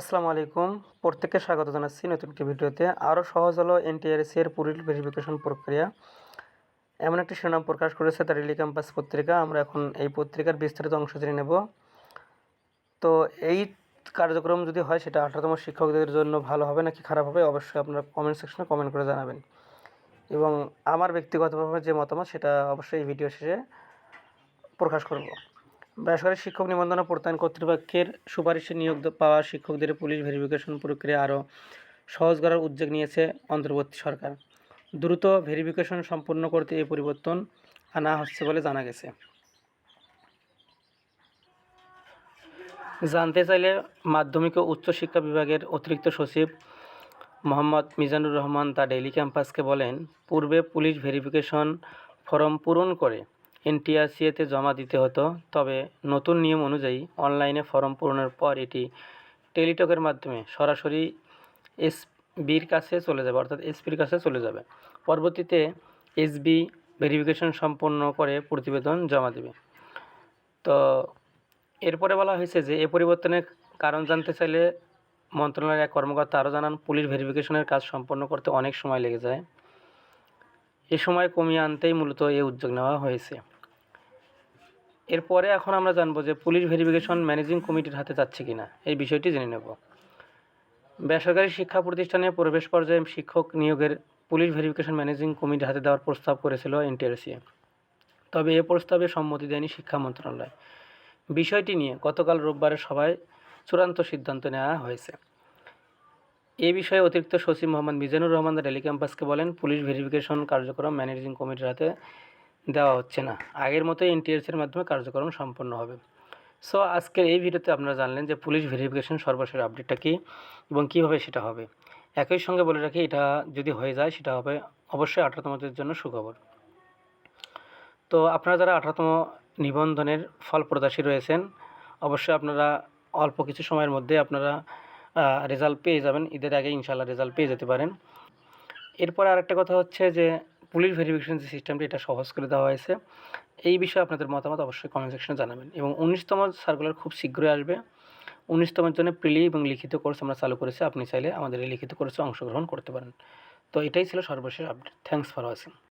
আসসালামু আলাইকুম। প্রত্যেককে স্বাগত জানাচ্ছি নতুন একটি ভিডিওতে। আরও সহজ হলো এনটিআরসি এর পুরীর ভেরিফিকেশন প্রক্রিয়া। এমন একটি শিরোনাম প্রকাশ করেছে দ্য রিলি ক্যাম্পাস পত্রিকা। আমরা এখন এই পত্রিকার বিস্তারিত অংশ জেনে নেব। তো এই কার্যক্রম যদি হয়, সেটা আঠারোতম শিক্ষকদের জন্য ভালো হবে নাকি খারাপ হবে, অবশ্যই আপনারা কমেন্ট সেকশনে কমেন্ট করে জানাবেন। এবং আমার ব্যক্তিগতভাবে যে মতামত, সেটা অবশ্যই এই ভিডিও শেষে প্রকাশ করব। বেসরকারি শিক্ষক নিবন্ধন প্রত্যয়ন কর্তৃপক্ষের সুপারিশে নিয়োগ পাওয়া শিক্ষকদের পুলিশ ভেরিফিকেশন প্রক্রিয়া আরও সহজ করার উদ্যোগ নিয়েছে অন্তর্বর্তী সরকার। দ্রুত ভেরিফিকেশন সম্পূর্ণ করতে এই পরিবর্তন আনা হচ্ছে বলে জানা গেছে। জানতে চাইলে মাধ্যমিক ও উচ্চশিক্ষা বিভাগের অতিরিক্ত সচিব মোহাম্মদ মিজানুর রহমান তা ডেইলি ক্যাম্পাসকে বলেন, পূর্বে পুলিশ ভেরিফিকেশন ফর্ম পূরণ করে এনটিআরসিএতে জমা দিতে হতো। তবে নতুন নিয়ম অনুযায়ী অনলাইনে ফর্ম পূরণের পর এটি টেলিটকের মাধ্যমে সরাসরি এসবির কাছে চলে যাবে, অর্থাৎ এসপির কাছে চলে যাবে। পরবর্তীতে এসবি ভেরিফিকেশন সম্পন্ন করে প্রতিবেদন জমা দেবে। তো এরপরে বলা হয়েছে যে, এ পরিবর্তনের কারণ জানতে চাইলে মন্ত্রণালয়ের এক কর্মকর্তা আরও জানান, পুলিশ ভেরিফিকেশনের কাজ সম্পন্ন করতে অনেক সময় লেগে যায়। এ সময় কমিয়ে আনতেই মূলত এই উদ্যোগ নেওয়া হয়েছে। এরপরে এখন আমরা জানব যে পুলিশ ভেরিফিকেশন ম্যানেজিং কমিটির হাতে যাচ্ছে কিনা। এই বিষয়টি জেনে নেব। বেসরকারি শিক্ষা প্রতিষ্ঠানে প্রবেশ পর্যায়ে শিক্ষক নিয়োগের পুলিশ ভেরিফিকেশন ম্যানেজিং কমিটির হাতে দেওয়ার প্রস্তাব করেছিল এনটিআরসিএ তবে এ প্রস্তাবে সম্মতি দেয়নি শিক্ষা মন্ত্রণালয়। বিষয়টি নিয়ে গতকাল রোববারের সভায় চূড়ান্ত সিদ্ধান্ত নেওয়া হয়েছে। এ বিষয়ে অতিরিক্ত সচিব মোহাম্মদ মিজানুর রহমান রেলি ক্যাম্পাসকে বলেন, পুলিশ ভেরিফিকেশন কার্যক্রম ম্যানেজিং কমিটির হাতে দেওয়া হচ্ছে না। আগের মতো এনটিএসের মাধ্যমে কার্যক্রম সম্পন্ন হবে। সো আজকের এই ভিডিওতে আপনারা জানলেন যে পুলিশ ভেরিফিকেশন সর্বশেষ আপডেটটা কী এবং কীভাবে সেটা হবে। একই সঙ্গে বলে রাখি, এটা যদি হয়ে যায়, সেটা হবে অবশ্যই আঠারোতমদের জন্য সুখবর। তো, আপনারা যারা আঠারোতম নিবন্ধনের ফল প্রত্যাশী রয়েছেন, অবশ্যই আপনারা অল্প কিছু সময়ের মধ্যে আপনারা রেজাল্ট পেয়ে যাবেন। ঈদের আগে ইনশাল্লাহ রেজাল্ট পেয়ে যেতে পারেন। এরপর আরেকটা কথা হচ্ছে যে পুলিশ ভেরিফিকেশন যে সিস্টেমটি, এটা সহজ করে দেওয়া হয়েছে। এই বিষয়ে আপনাদের মতামত অবশ্যই কমেন্ট সেকশনে জানাবেন। এবং উনিশতম সার্কুলার খুব শীঘ্রই আসবে। উনিশতমের জন্য প্রিলি এবং লিখিত কোর্স আমরা চালু করেছি। আপনি চাইলে আমাদের এই লিখিত কোর্সে অংশগ্রহণ করতে পারেন। তো এটাই ছিল সর্বশেষ আপডেট থ্যাংকস ফর ওয়াচিং